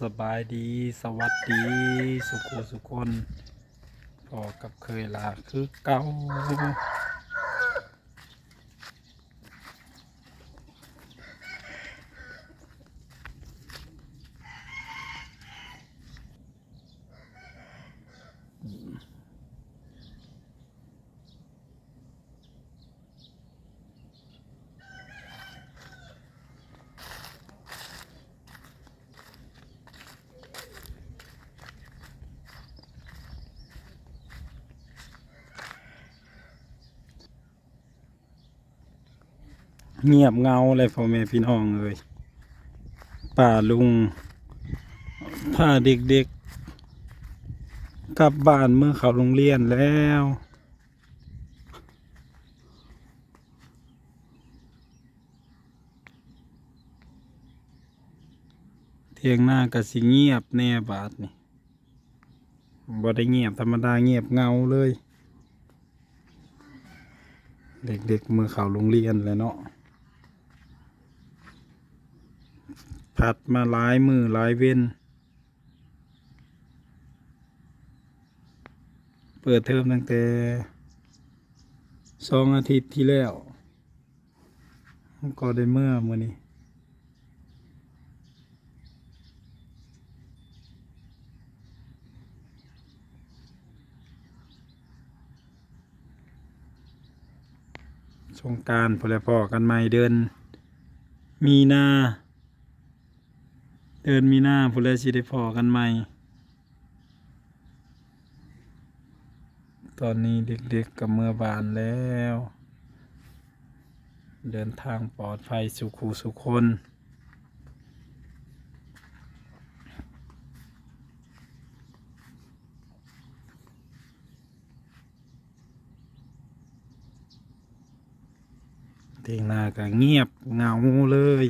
สบายดีสวัสดีสุขุสุคนพอกับเคยลาคือเก่า เงียบเงาเลยพ่อแม่พี่น้องเลยป่าลุงพาเด็กๆ กลับบ้านเมื่อเขาโรงเรียนแล้ว เทียงหน้าก็สิเงียบแน่บาทนี่บ่ได้เงียบธรรมดาเงียบเงาเลย เด็กๆเมื่อเขาโรงเรียนแล้วเนาะ ผัดมาหลายมือหลายเว้น เปิดเทอมตั้งแต่สองอาทิตย์ที่แล้วก็ได้เมื่อมื่อนี้สงการพอแล้วพอกันใหม่เดือนมีนา เดือนมีหน้าพอแล้วสิได้พอกันใหม่ ตอนนี้เด็กๆกับเมื่อบานแล้ว เดินทางปลอดภัยสุขูสุคนเทียงนาก็เงียบเงาเลย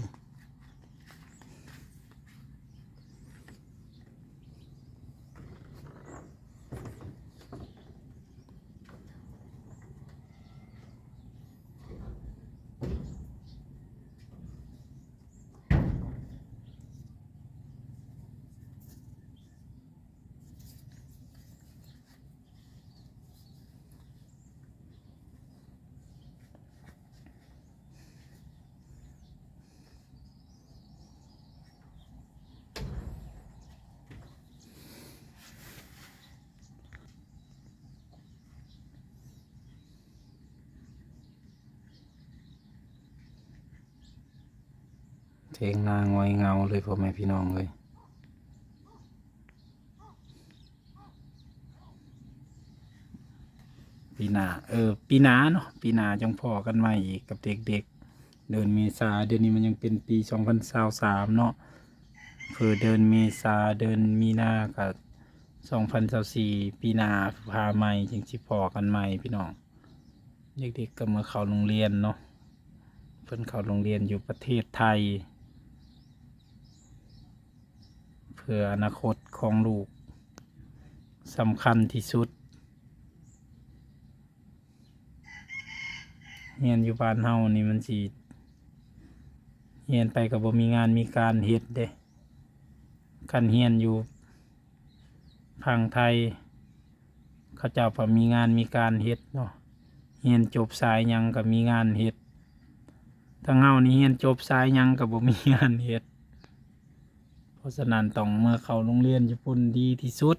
เทงนางอยเงาเลยพ่อแม่พี่น้องเลยปีนาเออปีนาเนาะปีนาจังพอกันใหม่อีกกับเด็กๆเดือนเมษาเดือนนี้มันยังเป็นปีสองพันสามสามเนาะเพื่อเดือนเมษาเดือนมีนากับสองพันสี่ปีนาพาใหม่จังสิพอกันใหม่พี่น้องเด็กๆก็มาเข้าโรงเรียนเนาะเพิ่นเข้าโรงเรียนอยู่ประเทศไทย เพื่ออนาคตของลูกสำคัญที่สุดเฮียนอยู่บ้านเฮานี่มันสิเฮียนไปกับบ่มีงานมีการเฮ็ดเด้คันเฮียนอยู่พังไทย เขาเจ้าพอมีงานมีการเฮ็ดเนาะเฮียนจบสายยังก็มีงานเฮ็ดทางเฮานี่เฮียนจบสายยังก็บ่มีงานเฮ็ด ราะฉะนั้นต้องมาเข้าโรงเรียนญี่ปุ่นดีที่สุด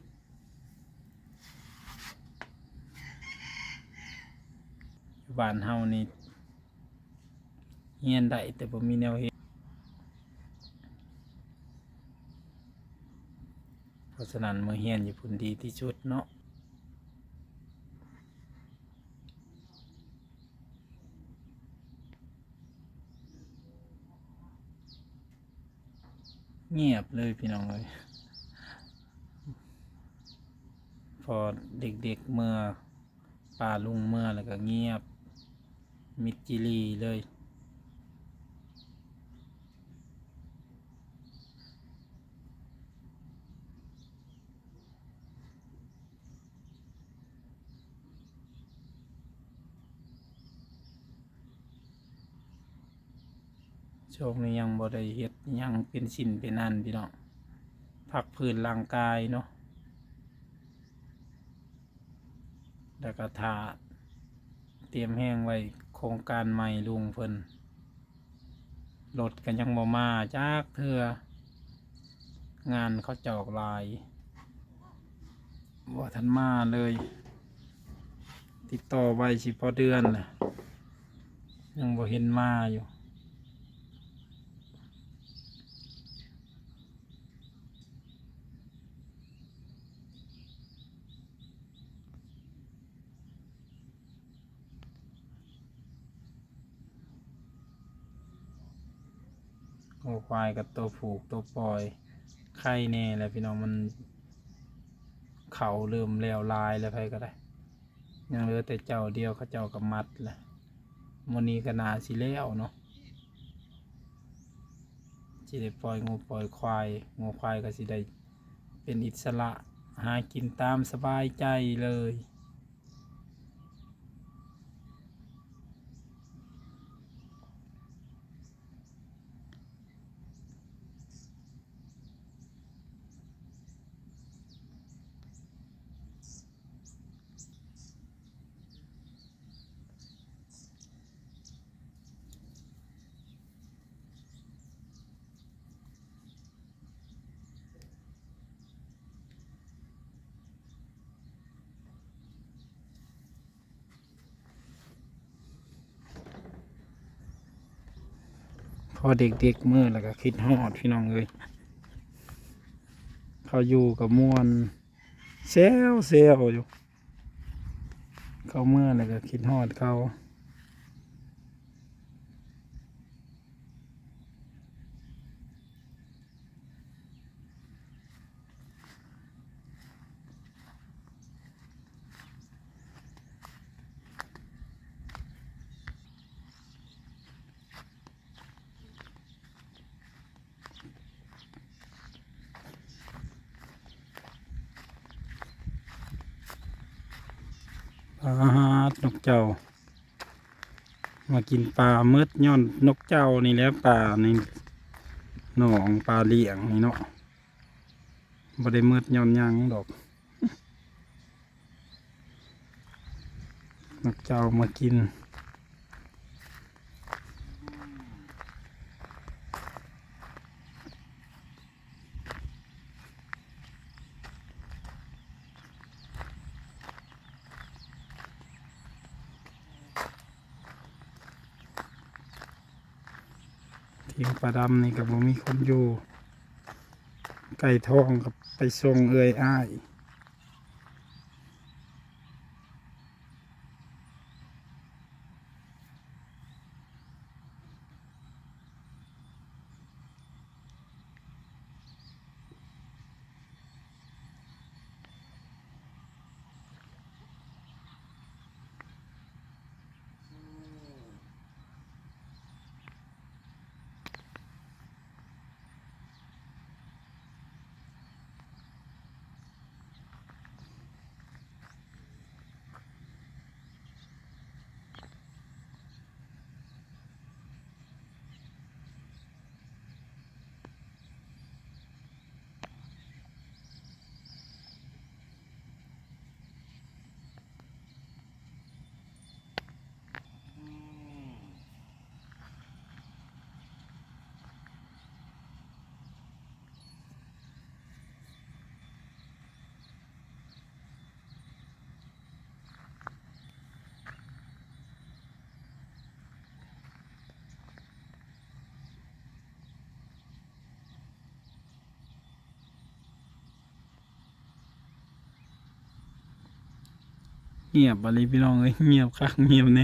บ้านเฮานี่เฮียนได้แต่บ่มีแนวเฮ็ดเพราะฉะนั้นเมื่อเฮียนญี่ปุ่นดีที่สุดเนาะ เงียบเลยพี่น้องเลยพอเด็กๆเมื่อป่าลุงเมื่อแล้วก็เงียบมิดจิลีเลย ช่วงนี้ยังบ่ได้เฮ็ดยังเป็นสินเป็นอันพี่น้องพักพื้นร่างกายเนาะแล้วก็ถาเตรียมแห้งไว้โครงการใหม่ลุงเพิ่นรถกันยังบ่มาจากเถื่องานเขาจอกลายบ่ทันมาเลย ติดต่อไว้สิพอเดือนแหละยังบ่เห็นมาอยู่ งัวควายกับตัวผูกตัวปล่อยไข่แน่แหล้วพี่น้องมัน เขาเริ่มแล้วลายแล้วไปก็ได้ ยังเหลือแต่เจ้าเดียวเขาเจ้ากับมัดแหละมันนี้ก็นาสิแล้วเนาะสิได้ปล่อยงูปล่อยควายงูควายก็สิได้เป็นอิสระหากินตามสบายใจเลย อเด็กๆเมื่อแล้วก็คิดฮอดพี่น้องเลยเขาอยู่กับมวนเซลเซลอยู่ เขาเมื่อแล้วก็คิดฮอดเขาาฮานกเจ้า มากินปลาเมืดย้อนนกเจ้านี่แหล้วปลานี่หนองปลาเลี้ยงนี่เนาะบ่ได้เมืดย้อนยังดอกนกเจ้ามากิน ทีมปลาดำนี่กับบ่มีคนอยู่ ไก่ทองกับไปทรงเอ่ยอ้าย เงียบอะไรพี่น้องเอ้ยเงียบคักเงียบแน่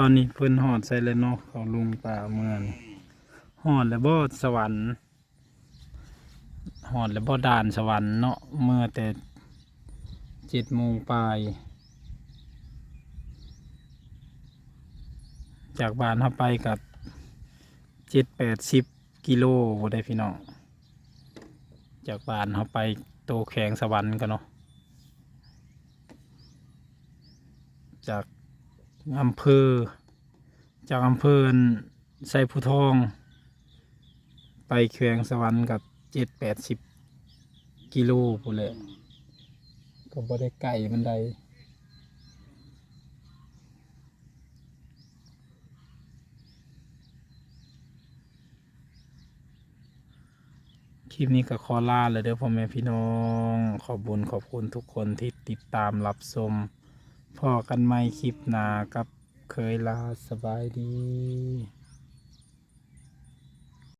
ตอนนี้เพิ่นหอดใส่แล้วเนาะเขาลุงป่าเมืองหอดแล้วบ่สวรรค์หอดแล้วบ่ด่านสวรรค์เนาะเมื่อแต่เจ็ดโมงปลายจากบ้านเข้าไปกับเจ็ดแปดสิบกิโลบ่ได้พี่น้องจากบ้านเข้าไปโตแข็งสวรรค์กันเนาะจาก อำเภอ จากอำเภอไซผู้ทอง ไปแขวงสวรรค์กับเจ็ดแปดสิบกิโลพูนแหละก็บ่ได้ไก่มันใดคลิปนี้ก็ขอลาเลยเด้อพ่อแม่พี่น้อง ขอบบุญขอบคุณทุกคนที่ติดตามรับชม พอกันไม่คลิปหนากับเคยลาสบายดี